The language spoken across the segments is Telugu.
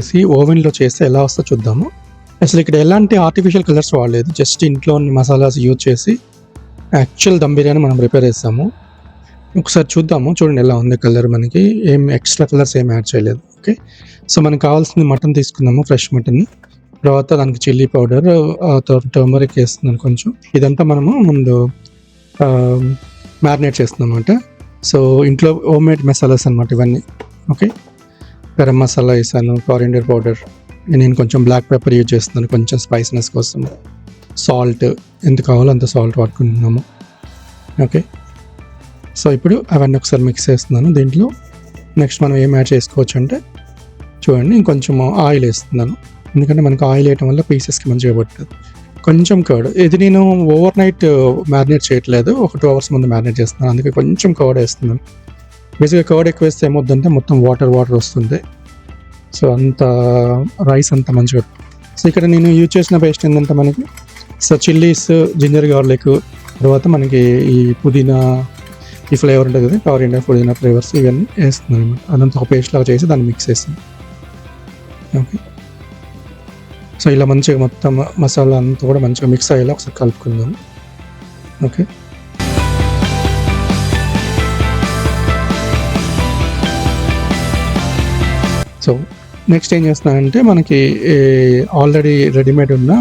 చేసి ఓవెన్లో చేస్తే ఎలా వస్తుందో చూద్దాము. అసలు ఇక్కడ ఎలాంటి ఆర్టిఫిషియల్ కలర్స్ వాడలేదు. జస్ట్ ఇంట్లో మసాలాస్ యూజ్ చేసి యాక్చువల్ దమ్ బిర్యానీ మనం ప్రిపేర్ చేస్తాము. ఒకసారి చూద్దాము. చూడండి ఎలా ఉంది కలర్ మనకి. ఏం ఎక్స్ట్రా కలర్స్ ఏం యాడ్ చేయలేదు. ఓకే సో మనకు కావాల్సింది మటన్ తీసుకుందాము ఫ్రెష్ మటన్ తర్వాత దానికి చిల్లీ పౌడర్ టర్మరిక్ వేస్తున్నాను కొంచెం. ఇదంతా మనము ముందు మ్యారినేట్ చేస్తున్నాం అనమాట సో ఇంట్లో హోమ్ మేడ్ మసాలాస్ అనమాట ఇవన్నీ. ఓకే గరం మసాలా వేసాను కారిండర్ పౌడర్ నేను కొంచెం బ్లాక్ పెప్పర్ యూజ్ చేస్తున్నాను కొంచెం స్పైసీనెస్ కోసం. సాల్ట్ ఎంత కావాలో అంత సాల్ట్ వాడుకుంటున్నాము. ఓకే సో ఇప్పుడు అవన్నీ ఒకసారి మిక్స్ చేస్తున్నాను. దీంట్లో నెక్స్ట్ మనం ఏం యాడ్ చేసుకోవచ్చు అంటే చూడండి ఇంకొంచెం ఆయిల్ వేస్తున్నాను. ఎందుకంటే మనకు ఆయిల్ వేయటం వల్ల పీసెస్కి మంచిగా పడుతుంది కొంచెం కర్డ్ ఇది నేను ఓవర్ నైట్ మ్యారినేట్ చేయట్లేదు ఒక టూ అవర్స్ ముందు మ్యారినేట్ చేస్తున్నాను. అందుకే కొంచెం కర్డ్ వేస్తున్నాను. బేసిక్గా కర్డ్ ఎక్కువ వేస్తే ఏమవుద్దంటే మొత్తం వాటర్ వాటర్ వస్తుంది. సో అంత రైస్ అంత మంచిగా సో ఇక్కడ నేను యూజ్ చేసిన పేస్ట్ ఏంటంటే మనకి సో చిల్లీస్ జింజర్ గార్లిక్ తర్వాత మనకి ఈ పుదీనా ఈ ఫ్లేవర్ ఉంటుంది కదా కారిండా పుదీనా ఫ్లేవర్స్ ఇవన్నీ వేస్తున్నాను అనమాట. అదంతా ఒక పేస్ట్ లాగా చేసి దాన్ని మిక్స్ చేస్తాను. ఓకే సో ఇలా మంచిగా మొత్తం మసాలా అంతా కూడా మంచిగా మిక్స్ అయ్యేలా ఒకసారి కలుపుకుందాం. ఓకే సో నెక్స్ట్ ఏం చేస్తున్నానంటే మనకి ఆల్రెడీ రెడీమేడ్ ఉన్న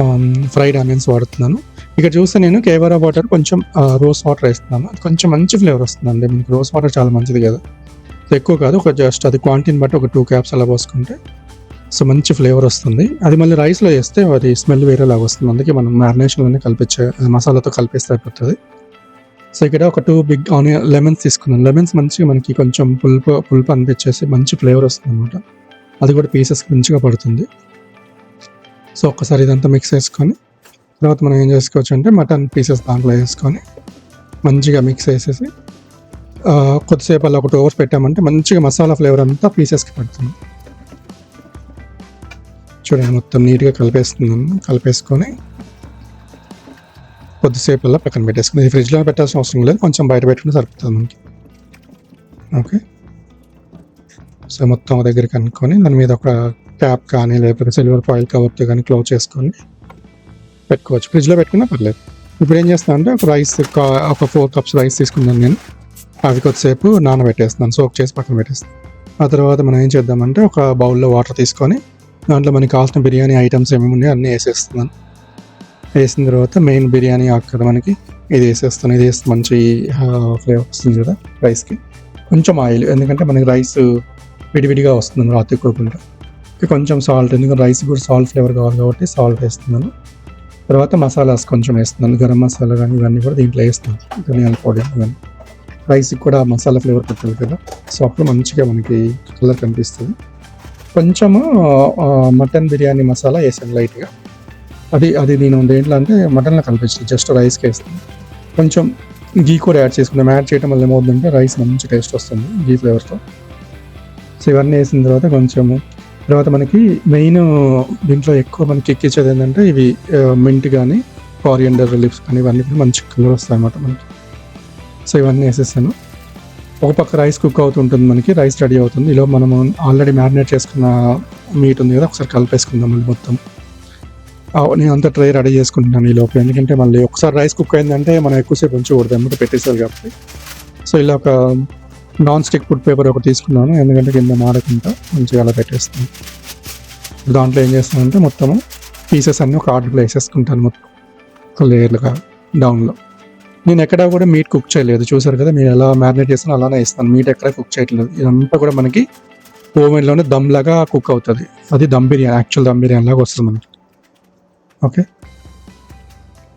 um, ఫ్రైడ్ ఆనియన్స్ వాడుతున్నాను. ఇక్కడ చూస్తే నేను కేవరా వాటర్ కొంచెం రోస్ వాటర్ వేస్తున్నాను. అది కొంచెం మంచి ఫ్లేవర్ వస్తుందండి. మీకు రోస్ వాటర్ చాలా మంచిది కదా. సో ఎక్కువ కాదు ఒక జస్ట్ అది క్వాంటిటీని బట్టి ఒక టూ క్యాప్స్ అలా పోసుకుంటే సో మంచి ఫ్లేవర్ వస్తుంది. అది మళ్ళీ రైస్లో వేస్తే అది స్మెల్ వేరేలాగా వస్తుంది. అందుకే మనం మ్యారినేషన్లోనే కలిపించే మసాలాతో కలిపేస్తే అయిపోతుంది సో ఇక్కడ ఒక టూ బిగ్ ఆనియన్ లెమన్స్ తీసుకున్నాను లెమన్స్ మంచిగా మనకి కొంచెం పులుపు పులుపు అనిపించేసి మంచి ఫ్లేవర్ వస్తుంది అనమాట అది కూడా పీసెస్ మంచిగా పడుతుంది. సో ఒక్కసారి ఇదంతా మిక్స్ చేసుకొని తర్వాత మనం ఏం చేసుకోవచ్చు అంటే మటన్ పీసెస్ దాంట్లో వేసుకొని మంచిగా మిక్స్ చేసేసి కొద్దిసేపు అలా ఒకటి టూ పెట్టామంటే మంచిగా మసాలా ఫ్లేవర్ అంతా పీసెస్కి పడుతుంది. చూడండి మొత్తం నీట్గా కలిపేస్తున్నాను కలిపేసుకొని కొద్దిసేపు అలా పక్కన పెట్టేసుకుని ఫ్రిడ్జ్లో పెట్టాల్సిన అవసరం లేదు. కొంచెం బయట పెట్టుకుని సరిపోతుంది మనకి. ఓకే. సో మొత్తం దగ్గర కనుక్కొని దాని మీద ఒక ట్యాప్ కానీ లేకపోతే సిల్వర్ ఫాయిల్ కవర్తో కానీ క్లోజ్ చేసుకొని పెట్టుకోవచ్చు. ఫ్రిడ్జ్లో పెట్టుకున్నా పర్లేదు. ఇప్పుడు ఏం చేస్తాను అంటే ఒక రైస్ ఒక ఫోర్ కప్స్ రైస్ తీసుకున్నాను నేను. అవి కొద్దిసేపు నానబెట్టేస్తున్నాను. సోక్ చేసి పక్కన పెట్టేస్తాను ఆ తర్వాత మనం ఏం చేద్దామంటే ఒక బౌల్లో వాటర్ తీసుకొని దాంట్లో మనకి కావాల్సిన బిర్యానీ ఐటమ్స్ ఏమేమి ఉన్నాయో అన్నీ వేసేస్తున్నాను. వేసిన తర్వాత మెయిన్ బిర్యానీ ఆకు కదా మనకి ఇది వేసేస్తాను ఇది వేస్తే మంచి ఫ్లేవర్ వస్తుంది కదా రైస్కి కొంచెం ఆయిల్ ఎందుకంటే మనకి రైస్ విడివిడిగా వస్తుంది రాత్రి కోకుండా కొంచెం సాల్ట్ ఎందుకంటే రైస్ కూడా సాల్ట్ ఫ్లేవర్ కావాలి కాబట్టి సాల్ట్ వేస్తున్నాను. తర్వాత మసాలాస్ కొంచెం వేస్తున్నాను. గరం మసాలా కానీ ఇవన్నీ కూడా దీంట్లో వేస్తాను. ధనియాల పొడి కానీ రైస్కి కూడా మసాలా ఫ్లేవర్ పెట్టాలి కదా. సో అప్పుడు మంచిగా మనకి కలర్ కనిపిస్తుంది. కొంచెము మటన్ బిర్యానీ మసాలా వేసాను లైట్గా అది అది నేను దేంట్లో అంటే మటన్లో కలిపించాను జస్ట్ రైస్కి వేస్తాను కొంచెం గీ కూడా యాడ్ చేసుకుంటాం యాడ్ చేయడం వల్ల ఏమవుతుందంటే రైస్ మంచి టేస్ట్ వస్తుంది గీ ఫ్లేవర్తో సో ఇవన్నీ వేసిన తర్వాత కొంచెము తర్వాత మనకి మెయిన్ దీంట్లో ఎక్కువ మనకి ఎక్కించేది ఏంటంటే ఇవి మింట్ కానీ కారియండర్ లిప్స్ కానీ ఇవన్నీ కూడా మంచి కలర్ వస్తాయి అన్నమాట మనకి. సో ఇవన్నీ వేసేసాను. ఒక పక్క రైస్ కుక్ అవుతుంటుంది మనకి రైస్ రెడీ అవుతుంది. ఇలా మనము ఆల్రెడీ మ్యారినేట్ చేసుకున్న మీట్ ఉంది కదా ఒకసారి కలిపేసుకుందాం మళ్ళీ మొత్తం. నేను అంతా ట్రై రెడీ చేసుకుంటున్నాను ఈ లోపల. ఎందుకంటే మళ్ళీ ఒకసారి రైస్ కుక్ అయిందంటే మనం ఎక్కువసేపు ఉంచకూడదు అన్నమాట పెట్టేసారు కాబట్టి. సో ఇలా ఒక నాన్ స్టిక్ ఫుడ్ పేపర్ ఒకటి తీసుకున్నాను ఎందుకంటే కింద మాడకుండా మంచిగా అలా పెట్టేస్తాను. దాంట్లో ఏం చేస్తానంటే మొత్తము పీసెస్ అన్నీ ఒక ఆర్డర్లో వేసేసుకుంటాను మొత్తం ఒక లేయర్లుగా డౌన్లో నేను ఎక్కడా కూడా మీట్ కుక్ చేయలేదు చూసారు కదా మీరు ఎలా మ్యారినేట్ చేస్తానో అలానే ఇస్తాను. మీట్ ఎక్కడ కుక్ చేయట్లేదు. ఇదంతా కూడా మనకి ఓవెన్లోనే దమ్ లాగా కుక్ అవుతుంది. అది దమ్ బిర్యానీ యాక్చువల్ దమ్ బిర్యానీ లాగా వస్తుంది మనకి. ఓకే.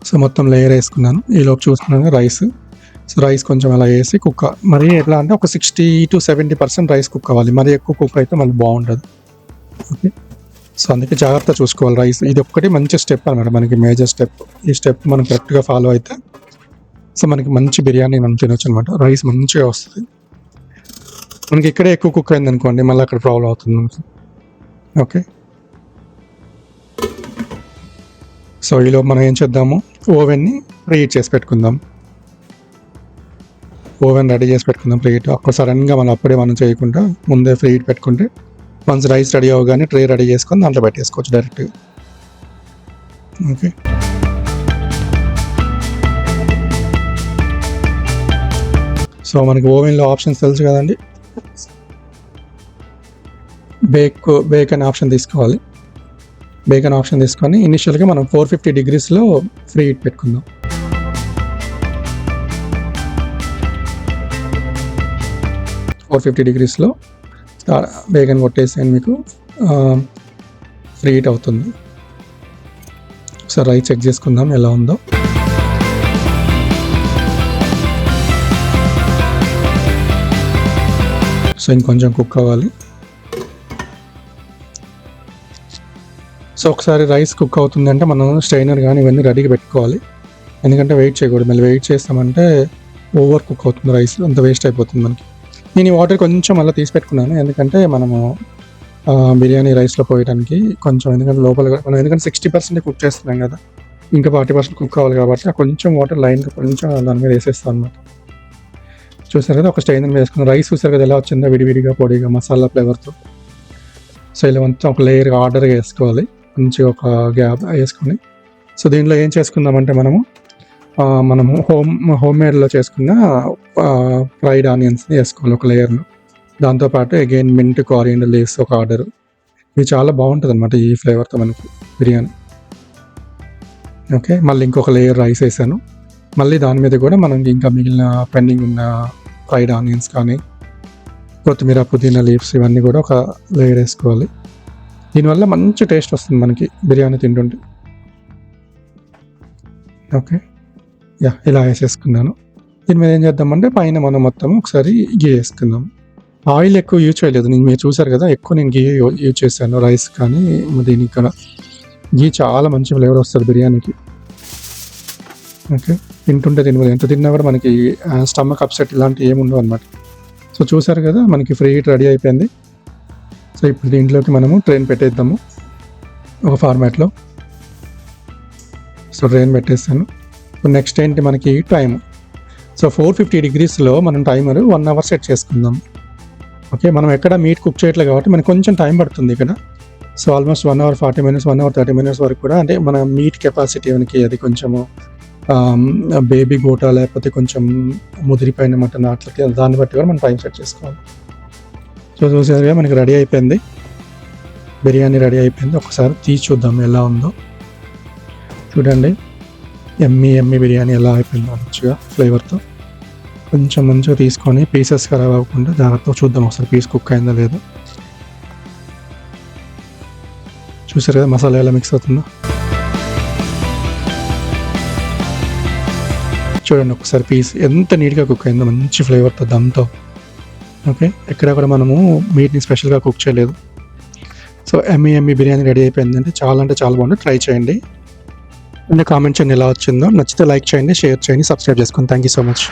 సో మొత్తం లేయర్ వేసుకున్నాను. ఈలోపు చూసుకున్నాను రైస్ సో రైస్ కొంచెం అలా వేసి కుక్ మరి ఎట్లా అంటే ఒక sixty to seventy percent rice cook అవ్వాలి. మరీ ఎక్కువ కుక్ అయితే మళ్ళీ బాగుండదు. ఓకే. సో అందుకే జాగ్రత్త చూసుకోవాలి రైస్ ఇది ఒక్కటి మంచి స్టెప్ అనమాట మనకి మేజర్ స్టెప్ ఈ స్టెప్ మనం కరెక్ట్గా ఫాలో అయితే సో మనకి మంచి బిర్యానీ మనం తినొచ్చు అనమాట రైస్ మంచిగా వస్తుంది. మనకి ఇక్కడే ఎక్కువ కుక్ అయింది అనుకోండి మళ్ళీ అక్కడ ప్రాబ్లం అవుతుంది మనకి. ఓకే. సో ఈలో మనం ఏం చేద్దాము? ఓవెన్ని ప్రీహీట్ చేసి పెట్టుకుందాం. ఓవెన్ రెడీ చేసి పెట్టుకుందాం ప్రీహీట్. అప్పుడు సడన్గా మనం అప్పుడే మనం చేయకుండా ముందే ఫ్రీహీట్ పెట్టుకుంటే వన్స్ రైస్ రెడీ అవ్వగానే ట్రే రెడీ చేసుకొని దాంట్లో పెట్టేసుకోవచ్చు డైరెక్ట్గా ఓకే. సో మనకి ఓవెన్లో ఆప్షన్స్ తెలుసు కదండి? బేక్ బేక్ అనే ఆప్షన్ తీసుకోవాలి. బేకన్ ఆప్షన్ తీసుకొని ఇనిషియల్గా మనం ఫోర్ ఫిఫ్టీ డిగ్రీస్లో ఫ్రీ హీట్ పెట్టుకుందాం. ఫోర్ ఫిఫ్టీ డిగ్రీస్లో బేగన్ కొట్టేసాను మీకు ఫ్రీ హీట్ అవుతుంది. ఒకసారి రైస్ చెక్ చేసుకుందాం ఎలా ఉందో. సో ఇంకొంచెం కుక్ అవ్వాలి. సో ఒకసారి రైస్ కుక్ అవుతుందంటే మనం స్ట్రైనర్ కానీ ఇవన్నీ రెడీగా పెట్టుకోవాలి. ఎందుకంటే వెయిట్ చేయకూడదు. మళ్ళీ వెయిట్ చేస్తామంటే ఓవర్ కుక్ అవుతుంది రైస్. అంత వేస్ట్ అయిపోతుంది మనకి. నేను ఈ వాటర్ కొంచెం మళ్ళీ తీసి పెట్టుకున్నాను. ఎందుకంటే మనము బిర్యానీ రైస్లో పోయడానికి కొంచెం ఎందుకంటే లోపల మనం ఎందుకంటే సిక్స్టీ పర్సెంట్ కుక్ చేస్తున్నాం కదా. ఇంకా ఫార్టీ పర్సెంట్ కుక్ కావాలి కాబట్టి కొంచెం వాటర్ లైన్గా కొంచెం దాని మీద వేసేస్తాం అనమాట చూసారు కదా ఒక స్టైన్ మీద రైస్ చూసారు కదా ఎలా వచ్చిందో విడివిడిగా పొడిగా మసాలా ఫ్లేవర్తో. సో ఇలా మొత్తం ఒక లేయర్ ఆర్డర్గా వేసుకోవాలి. మంచిగా ఒక గ్యాప్ వేసుకొని. సో దీనిలో ఏం చేసుకుందామంటే మనము మనము హోమ్ హోమ్ మేడ్లో చేసుకున్న ఫ్రైడ్ ఆనియన్స్ని వేసుకోవాలి ఒక లేయర్లో. దాంతోపాటు అగైన్ మింట్ కారియండర్ లీవ్స్ ఒక ఆర్డర్. ఇది చాలా బాగుంటుంది అనమాట ఈ ఫ్లేవర్తో మనకి బిర్యానీ. ఓకే మళ్ళీ ఇంకొక లేయర్ రైస్ వేసాను. మళ్ళీ దాని మీద కూడా మనం ఇంకా మిగిలిన పెండింగ్ ఉన్న ఫ్రైడ్ ఆనియన్స్ కానీ కొత్తిమీర పుదీనా లీవ్స్ ఇవన్నీ కూడా ఒక లేయర్ వేసుకోవాలి. దీనివల్ల మంచి టేస్ట్ వస్తుంది మనకి బిర్యానీ తింటుంటే. ఓకే. యా ఇలా వేసేసుకున్నాను. దీని మీద ఏం చేద్దామంటే పైన మనం మొత్తం ఒకసారి గీ వేసుకుందాం. ఆయిల్ ఎక్కువ యూజ్ చేయలేదు. నేను మీరు చూసారు కదా ఎక్కువ నేను గీ యూజ్ చేశాను. రైస్ కానీ దీనికి కూడా. గీ చాలా మంచి ఫ్లేవర్ వస్తుంది బిర్యానీకి. ఓకే. తింటుంటే దీని మీద ఎంత తిన్నా కూడా మనకి స్టమక్ అప్సెట్ ఇలాంటివి ఏమి ఉండవు అనమాట సో చూసారు కదా మనకి ఫ్రీ హీట్ రెడీ అయిపోయింది. సో ఇప్పుడు దీంట్లోకి మనము ట్రైన్ పెట్టేద్దాము. ఒక ఫార్మాట్లో సో ట్రైన్ పెట్టేస్తాను. సో నెక్స్ట్ ఏంటి మనకి టైం సో ఫోర్ ఫిఫ్టీ డిగ్రీస్లో మనం టైమర్ వన్ అవర్ సెట్ చేసుకుందాం. ఓకే మనం ఎక్కడ మీట్ కుక్ చేయట్లేదు కాబట్టి మనకు కొంచెం టైం పడుతుంది ఇక్కడ. So almost one hour forty minutes one hour thirty minutes వరకు కూడా అంటే మన మీట్ కెపాసిటీ మనకి అది కొంచెము um, బేబీ గోటా లేకపోతే కొంచెం ముదిరిపోయిన మటన్ అట్లకి దాన్ని బట్టి కూడా మనం టైం సెట్ చేసుకోవాలి. సో చూసారుగా మనకి రెడీ అయిపోయింది. బిర్యానీ రెడీ అయిపోయింది. ఒకసారి తీసి చూద్దాం ఎలా ఉందో. చూడండి. ఎమ్మి ఎమ్మి బిర్యానీ ఎలా అయిపోయిందో మంచిగా ఫ్లేవర్తో. కొంచెం మంచిగా తీసుకొని పీసెస్ ఖరాబ్ అవ్వకుండా జాగ్రత్తగా చూద్దాం. ఒకసారి పీస్ కుక్ అయిందో లేదో. చూసారు కదా మసాలా ఎలా మిక్స్ అవుతుందో. చూడండి ఒకసారి పీస్ ఎంత నీట్గా కుక్ అయిందో మంచి ఫ్లేవర్తో దమ్తో ఓకే? ఎక్కడ కూడా మనము మీట్ని స్పెషల్గా కుక్ చేయలేదు. సో ఎమ్మి ఎమ్మి బిర్యానీ రెడీ అయిపోయిందంటే చాలా అంటే చాలా బాగుంది. ట్రై చేయండి. అండ్ కామెంట్ చేయండి ఎలా వచ్చిందో. నచ్చితే లైక్ చేయండి షేర్ చేయండి సబ్స్క్రైబ్ చేసుకోండి థ్యాంక్ యూ సో మచ్.